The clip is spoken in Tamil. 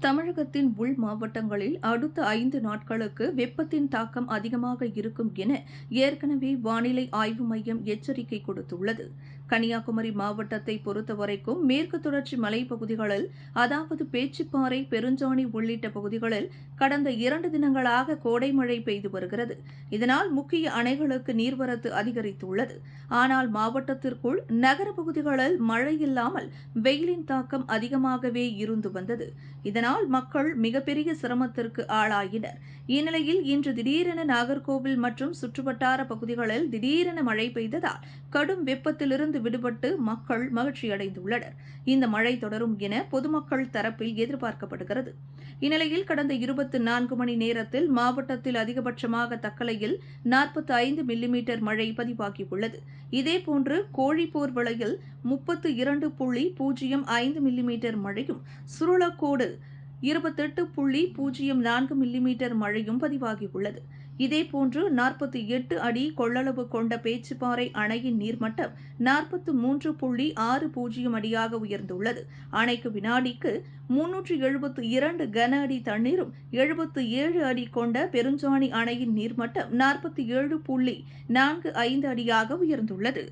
தமிழகத்தின் உள் மாவட்டங்களில் அடுத்த ஐந்து நாட்களுக்கு வெப்பத்தின் தாக்கம் அதிகமாக இருக்கும் என ஏற்கனவே வானிலை ஆய்வு மையம் எச்சரிக்கை கொடுத்துள்ளது. கன்னியாகுமரி மாவட்டத்தை பொறுத்தவரைக்கும் மேற்கு தொடர்ச்சி மலைப்பகுதிகளில் அதாவது பேச்சிப்பாறை பெருஞ்சாணி உள்ளிட்ட பகுதிகளில் கடந்த இரண்டு தினங்களாக கோடை மழை பெய்து வருகிறது. இதனால் முக்கிய அணைகளுக்கு நீர்வரத்து அதிகரித்துள்ளது. ஆனால் மாவட்டத்திற்குள் நகர பகுதிகளில் மழை இல்லாமல் வெயிலின் தாக்கம் அதிகமாகவே இருந்து வந்தது. இதனால் இதனால் மக்கள் மிகப்பெரிய சிரமத்திற்கு ஆளாயினர். இந்நிலையில் இன்று திடீரென நாகர்கோவில் மற்றும் சுற்றுவட்டார பகுதிகளில் திடீரென மழை பெய்ததால் கடும் வெப்பத்திலிருந்து விடுபட்டு மக்கள் மகிழ்ச்சியடைந்துள்ளனர். இந்த மழை தொடரும் என பொதுமக்கள் தரப்பில் எதிர்பார்க்கப்படுகிறது. இந்நிலையில் கடந்த இருபத்தி நான்கு மணி நேரத்தில் மாவட்டத்தில் அதிகபட்சமாக தக்கலையில் நாற்பத்தி ஐந்து மில்லிமீட்டர் மழை பதிவாகியுள்ளது. இதேபோன்று கோழிப்போர் விளையில் முப்பத்து இரண்டு புள்ளி பூஜ்ஜியம் ஐந்து மில்லிமீட்டர் மழையும் சுருளக்கோடு இருபத்தெட்டு புள்ளி பூஜ்ஜியம் நான்கு மில்லிமீட்டர் மழையும் பதிவாகியுள்ளது. இதேபோன்று நாற்பத்தி எட்டு அடி கொள்ளளவு கொண்ட பேச்சுப்பாறை அணையின் நீர்மட்டம் நாற்பத்து மூன்று புள்ளி ஆறு பூஜ்ஜியம் அடியாக உயர்ந்துள்ளது. அணைக்கு வினாடிக்கு முன்னூற்றி எழுபத்து இரண்டு கன அடி தண்ணீரும் எழுபத்து ஏழு அடி கொண்ட பெருஞ்சாணி அணையின் நீர்மட்டம் நாற்பத்தி ஏழு புள்ளி நான்கு ஐந்து அடியாக உயர்ந்துள்ளது.